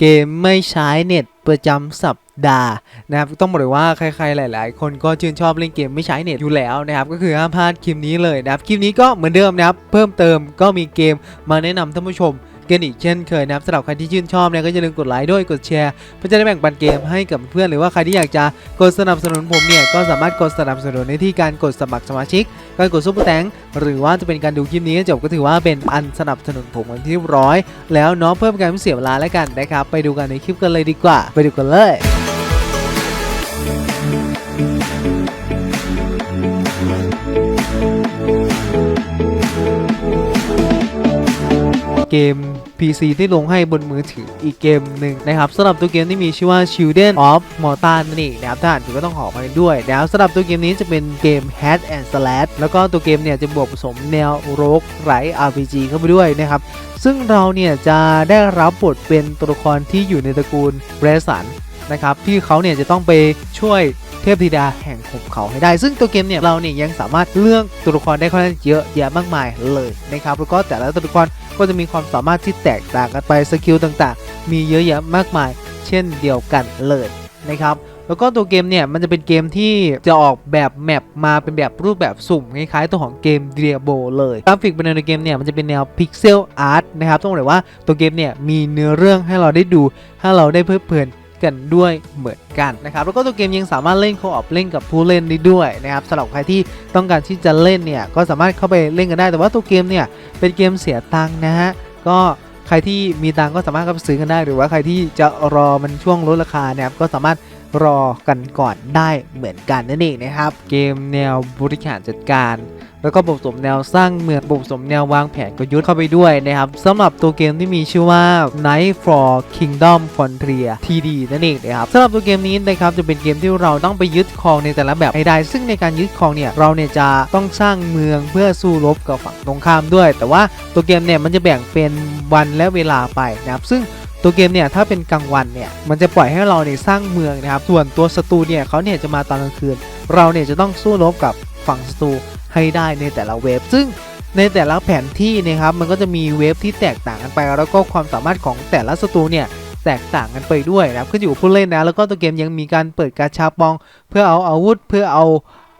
เกมไม่ใช้เน็ตประจำสัปดาห์นะครับต้องบอกเลยว่าใครๆหลาย ๆ คนก็ชื่นชอบเล่นเกมไม่ใช้เน็ตอยู่แล้วนะครับก็คือห้ามพลาดคลิปนี้เลยนะครับคลิปนี้ก็เหมือนเดิมนะครับเพิ่มเติมก็มีเกมมาแนะนำท่านผู้ชม กันอีกเช่นเคยนะครับสำหรับใครที่ชื่นชอบเนี่ยก็อย่าลืมกดไลค์ด้วยกดแชร์เพื่อจะได้แบ่งปันเกมให้กับเพื่อนหรือว่าใครที่อยากจะกดสนับสนุนผมเนี่ยก็สามารถกดสนับสนุนในที่การกดสมัครสมาชิก การกดซุปเปอร์แตงหรือว่าจะเป็นการดูคลิปนี้จบก็ถือว่าเป็นอันสนับสนุนผมกันที่เรียบร้อย แล้วเนาะเพิ่มการไม่เสียเวลาแล้วกันนะครับไปดูกันในคลิปกันเลยดีกว่า ไปดูกันเลย เกม PC ที่ลงให้บนมือถืออีกเกมหนึ่งนะครับสำหรับตัวเกมที่มีชื่อว่า Children of Morta นั่นเองนะครับถ้าอ่านถูกก็ต้องขอมาด้วยนะครับสำหรับตัวเกมนี้จะเป็นเกม Hack and Slash แล้วก็ตัวเกมเนี่ยจะบวกผสมแนวโรกไร RPG เข้าไปด้วยนะครับซึ่งเราเนี่ยจะได้รับบทเป็นตัวละครที่อยู่ในตระกูลเบรสัน นะครับที่เขาเนี่ยจะต้องไปช่วยเทพธิดาแห่งขุมเขาให้ได้ ซึ่งตัวเกมเนี่ยเราเนี่ยยังสามารถเลือกตัวละครได้ค่อนข้างเยอะแยะมากมายเลยนะครับแล้วก็แต่ละตัวละครก็จะมีความสามารถที่แตกต่างกันไปสกิลต่างๆ มีเยอะแยะมากมาย เช่นเดียวกันเลยนะครับแล้วก็ตัวเกมเนี่ยมันจะเป็นเกมที่จะออกแบบแมปมาเป็นแบบรูปแบบสุ่มคล้ายๆตัวของเกม Diablo เลยกราฟิกภายในเกมเนี่ยมันจะเป็นแนวพิกเซลอาร์ตนะครับต้องบอกเลยว่าตัวเกมเนี่ยมีเนื้อเรื่องให้เราได้ดูให้เราได้เพลิดเพลิน กันด้วยเหมือนกันนะครับแล้วก็ตัวเกมยังสามารถเล่นโคออปเล่นกับผู้เล่นได้ด้วยนะครับสำหรับใครที่ต้องการที่จะเล่นเนี่ยก็สามารถเข้าไปเล่นกันได้ แต่ว่าตัวเกมเนี่ยเป็นเกมเสียตังค์นะฮะก็ใครที่มีตังค์ก็สามารถเข้าไปซื้อกันได้ หรือว่าใครที่จะรอมันช่วงลดราคาเนี่ยก็สามารถรอกันก่อนได้เหมือนกันนั่นเองนะครับ เกมแนวบริหารจัดการ แล้วก็บวกสมแนวสร้างเมืองบวกสมแนววางแผนกลยุทธ์เข้าไปด้วยนะครับสำหรับตัวเกมที่มีชื่อว่า Night for Kingdom Frontier TD นั่นเองนะครับสำหรับตัวเกมนี้นะครับจะเป็นเกมที่เราต้องไปยึดครองในแต่ละแบบให้ได้ ซึ่งในการยึดครองเนี่ยเราเนี่ยจะต้องสร้างเมืองเพื่อสู้รบกับฝั่งตรงข้ามด้วย แต่ว่าตัวเกมเนี่ยมันจะแบ่งเป็นวันและเวลาไปนะครับซึ่งตัวเกมเนี่ยถ้าเป็นกลางวันเนี่ยมันจะปล่อยให้เราเนี่ยสร้างเมืองนะครับส่วนตัวศัตรูเนี่ยเขาเนี่ยจะมาตอนกลางคืน เราเนี่ยจะต้องสู้รบกับฝั่งศัตรู ให้ได้ในแต่ละเวฟซึ่งในแต่ละแผนที่นะครับมันก็จะมีเวฟที่แตกต่างกันไป แล้วก็ความสามารถของแต่ละศัตรูเนี่ยแตกต่างกันไปด้วยนะครับขึ้นอยู่กับผู้เล่นนะแล้วก็ตัวเกมยังมีการเปิดกาชาปอง เพื่อเอาอาวุธเพื่อเอา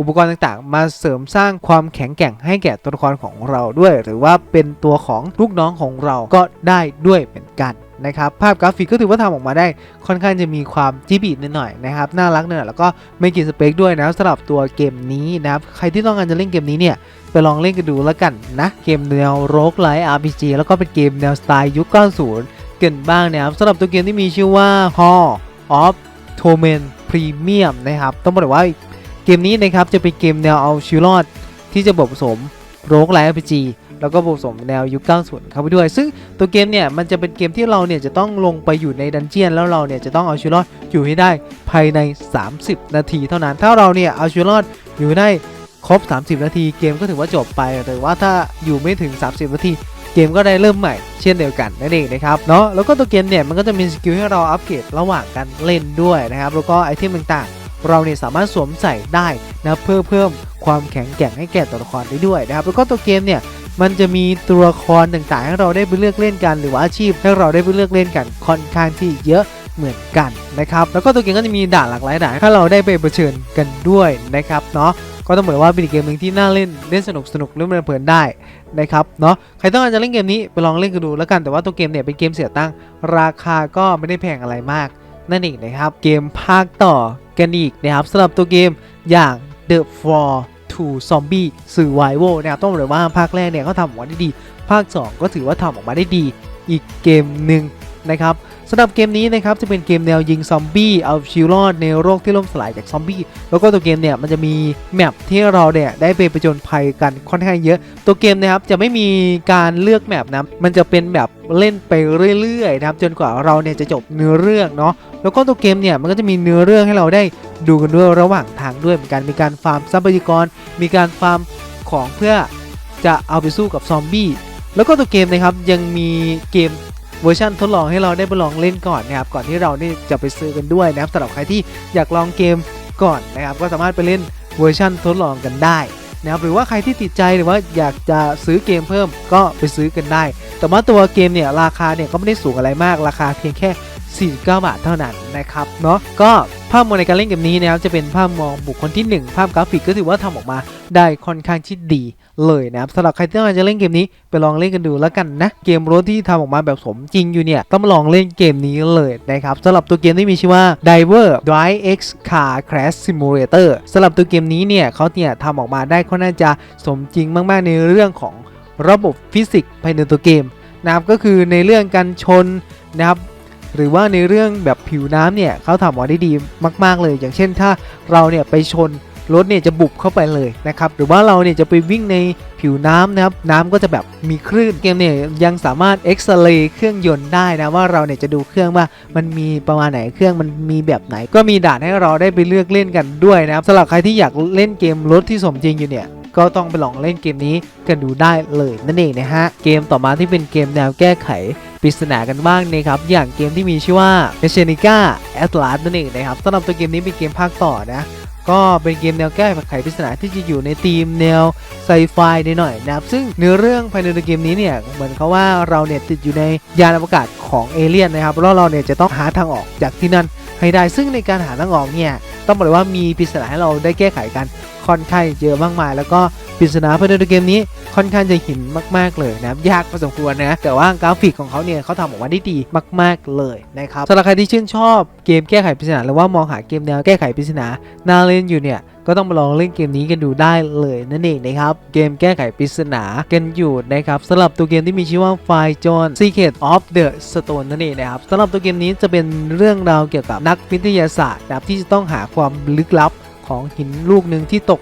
อุปกรณ์ต่างๆ มาเสริมสร้างความแข็งแกร่งให้แก่ตัวละครของเราด้วย หรือว่าเป็นตัวของลูกน้องของเราก็ได้ด้วยเหมือนกันนะครับภาพกราฟิกก็ถือว่าทำออกมาได้ค่อนข้างจะมีความจิบีนิดหน่อยนะครับน่ารักหน่อยแล้วก็ไม่กินสเปคด้วยนะสำหรับตัวเกมนี้นะครับใครที่ต้องการจะเล่นเกมนี้เนี่ยไปลองเล่นกันดูแล้วกันนะเกมแนวโรกไลท์ RPG แล้วก็เป็นเกมแนวสไตล์ยุค 90กันบ้างนะครับสำหรับตัวเกมที่มีชื่อว่า Hall of Torment Premium นะครับต้องบอกเลยว่า เกมนี้นะครับจะเป็นเกมแนวเอาชีวิตรอดที่จะบผสมโรกไลท์ RPG แล้วก็ผสมแนวยุค90เข้าไปด้วย ซึ่งตัวเกมเนี่ยมันจะเป็นเกมที่เราเนี่ยจะต้องลงไปอยู่ในดันเจียน แล้วเราเนี่ยจะต้องเอาชีวิตรอดอยู่ให้ได้ภายใน 30 นาทีเท่านั้น ถ้าเราเนี่ยเอาชีวิตรอดอยู่ได้ครบ 30 นาทีเกมก็ถือว่าจบไป แต่ว่าถ้าอยู่ไม่ถึง 30 นาทีเกมก็ได้เริ่มใหม่เช่นเดียวกันนั่นเองนะครับเนาะแล้วก็ตัวเกมเนี่ยมันก็จะมีสกิลให้เราอัปเกรดระหว่างการเล่นด้วยนะครับแล้วก็ไอเทมต่างๆ เราเนี่ยสามารถสวมใส่ได้นะเพื่อเพิ่มความแข็งแกร่งให้แก่ตัวละครได้ด้วยนะครับแล้วก็ตัวเกมเนี่ยมันจะมีตัวละครต่างๆ ให้เราได้ไปเลือกเล่นกัน หรือว่าอาชีพให้เราได้ไปเลือกเล่นกันค่อนข้างที่เยอะเหมือนกันนะครับแล้วก็ตัวเกมก็จะมีด่านหลากหลายด่านให้เราได้ไปเผชิญกันด้วยนะครับเนาะก็ต้องบอกว่าเป็นเกมหนึ่งที่น่าเล่นเล่นสนุกสนุกเล่นเพลินได้นะครับเนาะใครต้องการจะเล่นเกมนี้ไปลองเล่นกันดูแล้วกันแต่ว่าตัวเกมเนี่ยเป็นเกมเสียตังค์ราคาก็ไม่ได้แพงอะไรมากนั่นเองนะครับเกมภาคต่อ กันอีกนะครับสำหรับตัวเกมอย่าง The Fall to Zombie Survival นะครับต้องบอกเลยว่าภาคแรกเนี่ยเขาทำออกมาได้ดี ภาค 2 ก็ถือว่าทำออกมาได้ดีอีกเกมหนึ่งนะครับ สำหรับเกมนี้นะครับจะเป็นเกมแนวยิงซอมบี้เอาชีวิตรอดในโรคที่ล่มสลายจากซอมบี้แล้วก็ตัวเกมเนี่ยมันจะมีแมปที่เราเนี่ยได้ไปประจนภัยกันค่อนข้างเยอะ ตัวเกมนะครับจะไม่มีการเลือกแมปนะมันจะเป็นแบบเล่นไปเรื่อยๆนะครับจนกว่าเราเนี่ยจะจบเนื้อเรื่องเนาะแล้วก็ตัวเกมเนี่ยมันก็จะมีเนื้อเรื่องให้เราได้ดูกันด้วยระหว่างทางด้วยเหมือนกันมีการฟาร์มทรัพยากร มีการฟาร์มของเพื่อจะเอาไปสู้กับซอมบี้แล้วก็ตัวเกมนะครับยังมีเกม เวอร์ชันทดลองให้เราได้ไปลองเล่นก่อนนะครับก่อนที่เรานี่จะไปซื้อกันด้วยนะครับสำหรับใครที่อยากลองเกมก่อนนะครับก็สามารถไปเล่นเวอร์ชันทดลองกันได้นะครับหรือว่าใครที่ติดใจหรือว่าอยากจะซื้อเกมเพิ่มก็ไปซื้อกันได้ แต่ว่าตัวเกมเนี่ยราคาเนี่ยก็ไม่ได้สูงอะไรมากราคาเพียงแค่ 49 บาทเท่านั้นนะครับเนาะก็ภาพมองในการเล่นเกมนี้นะครับจะเป็นภาพมองบุคคลที่ 1 ภาพกราฟิกก็ถือว่าทำออกมาได้ค่อนข้างที่ดี เลยนะครับสำหรับใครที่ต้องการจะเล่นเกมนี้ไปลองเล่นกันดูแล้วกันนะ เกมรถที่ทำออกมาแบบสมจริงอยู่เนี่ย ต้องลองเล่นเกมนี้เลยนะครับสำหรับตัวเกมที่มีชื่อว่า Diver Drive X Car Crash Simulator สำหรับตัวเกมนี้เนี่ยเขาเนี่ยทำออกมาได้ค่อนข้างจะสมจริงมาก ๆ ในเรื่องของระบบฟิสิกส์ภายในตัวเกมนะครับก็คือในเรื่องการชนนะครับหรือว่าในเรื่องแบบผิวน้ำเนี่ยเขาทำออกมาได้ดีมาก ๆ เลย อย่างเช่นถ้าเราเนี่ยไปชน รถเนี่ยจะบุบเข้าไปเลยนะครับหรือว่าเราเนี่ยจะไปวิ่งในผิวน้ำนะครับน้ำก็จะแบบมีคลื่นเกมเนี่ยยังสามารถเอ็กซเรย์เครื่องยนต์ได้นะว่าเราเนี่ยจะดูเครื่องว่ามันมีประมาณไหนเครื่องมันมีแบบไหน ก็มีด่านให้เราได้ไปเลือกเล่นกันด้วยนะครับสำหรับใครที่อยากเล่นเกมรถที่สมจริงอยู่เนี่ยก็ต้องไปลองเล่นเกมนี้กันดูได้เลยนั่นเองนะฮะเกมต่อมาที่เป็นเกมแนวแก้ไขปริศนากันบ้างนะครับอย่างเกมที่มีชื่อว่า m e c h a n i c a Atlas นั่นเองนะครับสำหรับตัวเกมนี้เป็นเกมภาคต่อนะ ก็เป็นเกมแนวแก้ไขปริศนาที่จะอยู่ในธีมแนวไซไฟหน่อยๆนะครับ ซึ่งเนื้อเรื่องภายในเกมนี้เนี่ยเหมือนเขาว่าเราเนี่ยติดอยู่ในยานอวกาศของเอเลี่ยนนะครับแล้วเราเนี่ยจะต้องหาทางออกจากที่นั่นให้ได้ ซึ่งในการหาทางออกเนี่ยต้องบอกเลยว่ามีปริศนาให้เราได้แก้ไขกันค่อนข้างเยอะมากมาย แล้วก็ ปริศนาภายในเกมนี้ค่อนข้างจะหินมาก ๆ เลยนะครับยากพอสมควรนะ แต่ว่ากราฟิกของเขาเนี่ยเขาทำออกมาได้ดีมาก ๆ เลยนะครับสำหรับใครที่ชื่นชอบเกมแก้ไขปริศนาหรือว่ามองหาเกมแนวแก้ไขปริศนาน่าเล่นอยู่เนี่ยก็ต้องมาลองเล่นเกมนี้กันดูได้เลยนั่นเองนะครับเกมแก้ไขปริศนากันอยู่นะครับสำหรับตัวเกมที่มีชื่อว่า f i j o n Secret of the Stone นั่นเองนะครับสำหรับตัวเกมนี้จะเป็นเรื่องราวเกี่ยวกับนักวิทยาศาสตร์นะครับที่จะต้องหาความลึกลับของหินลูกหนึ่งที่ตก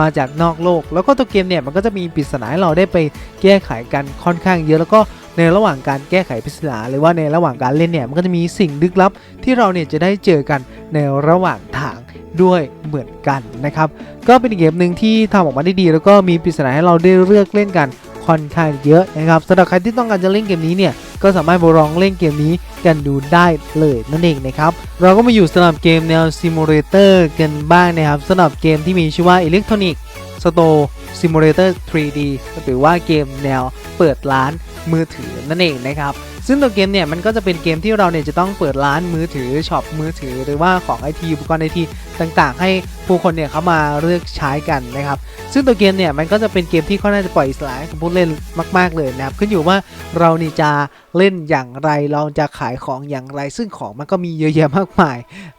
มาจากนอกโลก แล้วก็ตัวเกมเนี่ยมันก็จะมีปริศนาให้เราได้ไปแก้ไขกันค่อนข้างเยอะแล้วก็ในระหว่างการแก้ไขปริศนาหรือว่าในระหว่างการเล่นเนี่ยมันก็จะมีสิ่งลึกลับ ที่เราเนี่ยจะได้เจอกันในระหว่างทางด้วยเหมือนกันนะครับก็เป็นเกมหนึ่งที่ทำออกมาได้ดี แล้วก็มีปริศนาให้เราได้เลือกเล่นกันค่อนข้างเยอะนะครับสำหรับใครที่ต้องการจะเล่นเกมนี้เนี่ย ก็สามารถไปลองเล่นเกมนี้กันดูได้เลยนั่นเองนะครับ เราก็มาอยู่สำหรับเกมแนวซิมูเลเตอร์กันบ้างนะครับสำหรับเกมที่มีชื่อว่า Electronic Store Simulator 3D หรือว่าเกมแนวเปิดร้าน มือถือนั่นเองนะครับซึ่งตัวเกมเนี่ยมันก็จะเป็นเกมที่เราเนี่ยจะต้องเปิดร้านมือถือช็อปมือถือ หรือว่าของไอทีอุปกรณ์ไอทีต่างๆ ให้ผู้คนเนี่ยเขามาเลือกใช้กันนะครับซึ่งตัวเกมเนี่ยมันก็จะเป็นเกมที่ค่อนข้างจะปล่อยอิสระให้กับผู้เล่นมาก ๆเลยนะครับขึ้นอยู่ว่าเรานี่จะเล่นอย่างไรเราจะขายของอย่างไร ซึ่งของมันก็มีเยอะแยะมากมาย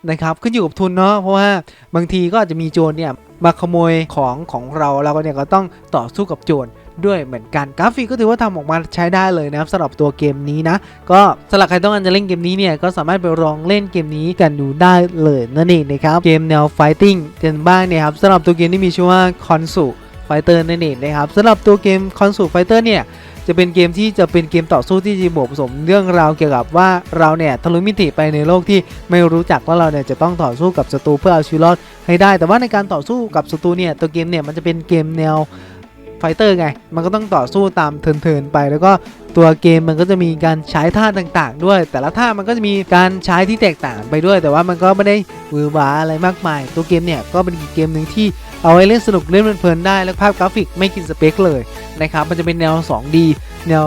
นะครับขึ้นอยู่กับทุนเนาะเพราะว่าบางทีก็อาจจะมีโจรเนี่ยมาขโมยของของเราเราก็เนี่ยก็ต้องต่อสู้กับโจร ด้วยเหมือนกันกราฟิกก็ถือว่าทำออกมาใช้ได้เลยนะครับสำหรับตัวเกมนี้นะ ก็สำหรับใครต้องการจะเล่นเกมนี้เนี่ยก็สามารถไปลองเล่นเกมนี้กันดูได้เลยนั่นเองนะครับเกมแนว Fighting กันบ้างเนี่ยครับสำหรับตัวเกมที่มีชื่อว่า Console Fighter นั่นเองนะครับสำหรับตัวเกม Console Fighter เนี่ยจะเป็นเกมที่จะเป็นเกมต่อสู้ที่จะบวกผสมเรื่องราวเกี่ยวกับว่าเราเนี่ยทะลุมิติไปในโลกที่ไม่รู้จักว่าเราเนี่ยจะต้องต่อสู้กับศัตรูเพื่อเอาชีวิตรอดให้ได้ แต่ว่าในการต่อสู้กับศัตรูเนี่ยตัวเกมเนี่ยมันจะเป็นเกมแนว ฟเตอร์ไง มันก็ต้องต่อสู้ตามเทินๆไป แล้วก็ตัวเกมมันก็จะมีการใช้ท่าต่างๆ ด้วย แต่ละท่ามันก็จะมีการใช้ที่แตกต่างไปด้วย แต่ว่ามันก็ไม่ได้วือหวาอะไรมากมาย ตัวเกมเนี่ยก็เป็นเกมหนึ่งที่ เอาไว้เล่นสนุกเล่นเพลินๆได้แล้วภาพกราฟิกไม่กินสเปคเลยนะครับมันจะเป็นแนว 2D แนว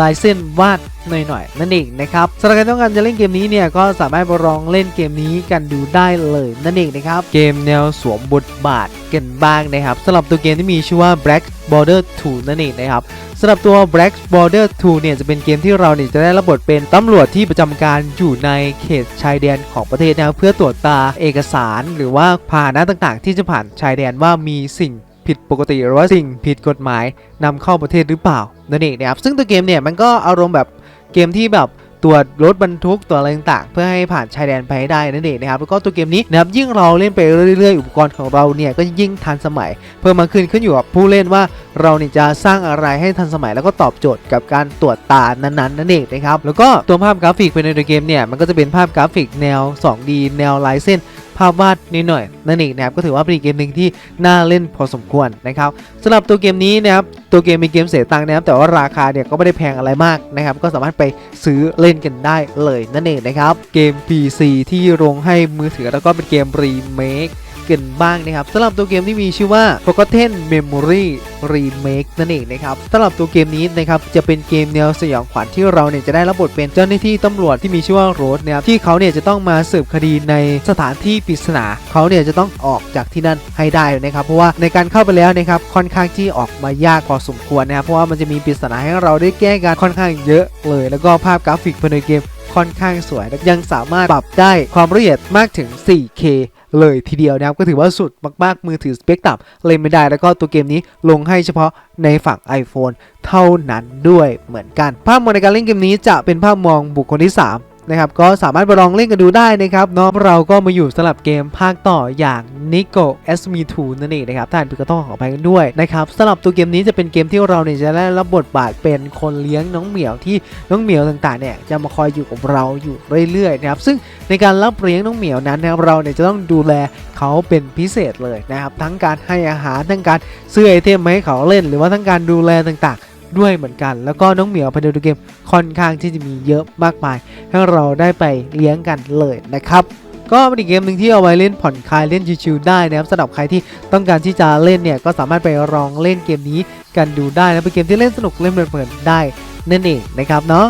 ลายเส้นวาดหน่อยๆนั่นเองนะครับสำหรับใครต้องการจะเล่นเกมนี้เนี่ยก็สามารถไปลองเล่นเกมนี้กันดูได้เลยนั่นเองนะครับเกมแนวสวมบทบาทกันบ้างนะครับสำหรับตัวเกมที่มีชื่อว่า Black Border 2 นั่นเองนะครับ สำหรับตัว Black Border 2 เนี่ยจะเป็นเกมที่เราเนี่ยจะได้รับบทเป็นตำรวจที่ประจำการอยู่ในเขตชายแดนของประเทศนะเพื่อตรวจตาเอกสาร หรือว่าพาหนะต่างๆ ที่จะผ่านชายแดนว่ามีสิ่งผิดปกติหรือว่าสิ่งผิดกฎหมายนำเข้าประเทศหรือเปล่านั่นเองนะครับซึ่งตัวเกมเนี่ยมันก็อารมณ์แบบเกมที่แบบ ตรวจรถบรรทุกตัวอะไรต่างๆ เพื่อให้ผ่านชายแดนไปให้ได้นั่นเองนะครับแล้วก็ตัวเกมนี้นะครับยิ่งเราเล่นไปเรื่อยๆ อุปกรณ์ของเราเนี่ยก็ยิ่งทันสมัย เพิ่มมากขึ้นขึ้นอยู่กับผู้เล่นว่าเราเนี่ยจะสร้างอะไรให้ทันสมัยแล้วก็ตอบโจทย์กับการตรวจตานั้นๆนั่นเองนะครับแล้วก็ตัวภาพกราฟิกภายในตัวเกมเนี่ยมันก็จะเป็นภาพกราฟิกแนว 2D แนวลายเส้น ภาพวาดนิดหน่อยนั่นเองนะครับก็ถือว่าเป็นอีกเกมหนึ่งที่น่าเล่นพอสมควรนะครับสำหรับตัวเกมนี้นะครับตัวเกมเป็นเกมเสียตังค์นะครับแต่ว่าราคาเนี่ยก็ไม่ได้แพงอะไรมากนะครับก็สามารถไปซื้อเล่นกันได้เลยนั่นเองนะครับเกม PC ที่ลงให้มือถือแล้วก็เป็นเกมรีเมค กันบ้างนะครับสำหรับตัวเกมที่มีชื่อว่า Forgotten Memory Remake นั่นเองนะครับสำหรับตัวเกมนี้นะครับจะเป็นเกมแนวสยองขวัญที่เราเนี่ยจะได้รับบทเป็นเจ้าหน้าที่ตำรวจที่มีชื่อว่าโรสนะครับที่เขาเนี่ยจะต้องมาสืบคดีในสถานที่ปริศนาเขาเนี่ยจะต้องออกจากที่นั่นให้ได้นะครับเพราะว่าในการเข้าไปแล้วนะครับค่อนข้างที่ออกมายากพอสมควรนะครับเพราะว่ามันจะมีปริศนาให้เราได้แก้กันค่อนข้างเยอะเลย แล้วก็ภาพกราฟิกภายในเกมค่อนข้างสวยและยังสามารถปรับได้ความละเอียดมากถึง 4K เลยทีเดียวนะครับก็ถือว่าสุดมาก ๆ มือถือสเปคต่ำเล่นไม่ได้แล้วก็ตัวเกมนี้ลงให้เฉพาะในฝั่ง iPhone เท่านั้นด้วยเหมือนกัน ภาพมองในการเล่นเกมนี้จะเป็นภาพมองบุคคลที่ 3 นะครับก็สามารถไปลองเล่นกันดูได้นะครับเนาะเราก็มาอยู่สลับเกมภาคต่ออย่าง Nico s m 2นั่นเองนะครับท่านก็ต้องขอไปกันด้วยนะครับสำหรับตัวเกมนี้จะเป็นเกมที่เราเนี่ยจะได้รับบทบาทเป็นคนเลี้ยงน้องเหมียวที่น้องเหมียวต่างๆเนี่ยจะมาคอยอยู่กับเราอยู่เรื่อยๆนะครับซึ่งในการรับเลี้ยงน้องเหมียวนั้นนะครับเราเนี่ยจะต้องดูแลเขาเป็นพิเศษเลยนะครับทั้งการให้อาหารทั้งการซื้อไอเทมมาให้เขาเล่น หรือว่าทั้งการดูแลต่างๆ ด้วยเหมือนกัน แล้วก็น้องเหมียวภายในตัวเกมค่อนข้างที่จะมีเยอะมากมาย ให้เราได้ไปเลี้ยงกันเลยนะครับก็เป็นอีกเกมหนึ่งที่เอาไว้เล่นผ่อนคลายเล่นชิวๆได้นะครับสำหรับใครที่ต้องการที่จะเล่นเนี่ยก็สามารถไปลองเล่นเกมนี้กันดูได้นะเป็นเกมที่เล่นสนุกเล่นเพลินๆได้นั่นเองนะครับเนาะ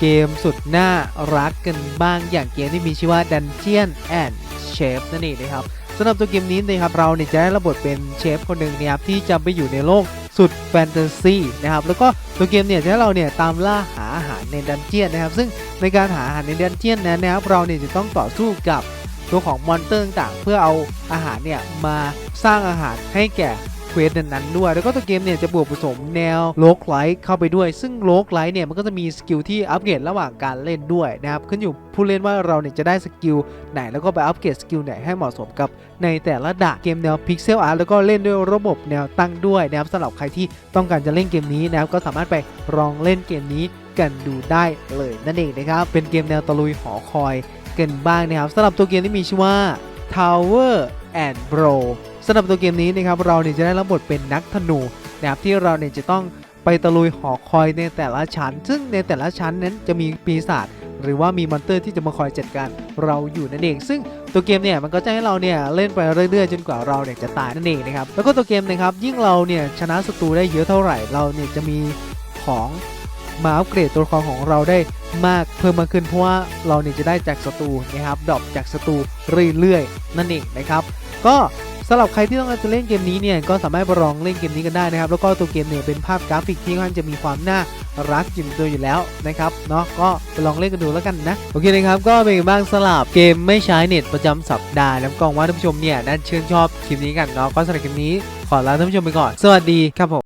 เกมสุดน่ารักกันบ้างอย่างเกมที่มีชื่อว่า Dungeon and Chef นั่นเองนะครับสำหรับตัวเกมนี้นะครับเราเนี่ยจะได้รับบทเป็นเชฟคนหนึ่งนะครับที่จะไปอยู่ในโลก สุดแฟนตาซีนะครับแล้วก็ตัวเกมเนี่ยจะให้เราเนี่ยตามล่าหาอาหารในดันเจียนนะครับ ซึ่งในการหาอาหารในดันเจียนนั้นนะครับเราเนี่ยจะต้องต่อสู้กับตัวของมอนเตอร์ต่างเพื่อเอาอาหารเนี่ยมาสร้างอาหารให้แก่ ควสนั้นๆด้วย แล้วก็ตัวเกมเนี่ยจะบวกผสมแนวโลกไลท์เข้าไปด้วย ซึ่งโลกไลท์เนี่ยมันก็จะมีสกิลที่อัปเกรดระหว่างการเล่นด้วยนะครับขึ้นอยู่ผู้เล่นว่าเราเนี่ยจะได้สกิลไหนแล้วก็ไปอัปเกรดสกิลไหนให้เหมาะสมกับในแต่ละด่านเกมแนวพิกเซลอาร์แล้วก็เล่นด้วยระบบแนวตั้งด้วยนะครับสำหรับใครที่ต้องการจะเล่นเกมนี้นะครับก็สามารถไปลองเล่นเกมนี้กันดูได้เลยนั่นเองนะครับเป็นเกมแนวตะลุยหอคอยกันบ้างนะครับสำหรับตัวเกมที่มีชื่อว่า Tower and Bro สำหรับตัวเกมนี้นะครับเราเนี่ยจะได้รับบทเป็นนักธนูนะครับที่เราเนี่ยจะต้องไปตะลุยหอคอยในแต่ละชั้น ซึ่งในแต่ละชั้นนั้นจะมีปีศาจหรือว่ามีมอนเตอร์ที่จะมาคอยจัดการเราอยู่นั่นเอง ซึ่งตัวเกมเนี่ยมันก็จะให้เราเนี่ยเล่นไปเรื่อยๆ จนกว่าเราเนี่ยจะตายนั่นเองนะครับแล้วก็ตัวเกมนะครับยิ่งเราเนี่ยชนะศัตรูได้เยอะเท่าไหร่เราเนี่ยจะมีของมาอัปเกรดตัวละครของเราได้มากเพิ่มมากขึ้นเพราะว่าเราเนี่ยจะได้จากศัตรูนะครับดรอปจากศัตรูเรื่อยๆนั่นเองนะครับ ก็ สำหรับใครที่ต้องการจะเล่นเกมนี้เนี่ยก็สามารถไปลองเล่นเกมนี้กันได้นะครับ แล้วก็ตัวเกมเนี่ยเป็นภาพกราฟิกที่ค่อนข้างจะมีความน่ารักอยู่ในตัวอยู่แล้วนะครับเนาะก็ไปลองเล่นกันดูแล้วกันนะโอเคนะครับก็เป็นไงบ้างสลับเกมไม่ใช้เน็ตประจำสัปดาห์น้ำกองว่าท่านผู้ชมเนี่ยน่าชื่นชอบคลิปนี้กันเนาะก็สำหรับคลิปนี้ขอลาท่านผู้ชมไปก่อน สวัสดีครับผม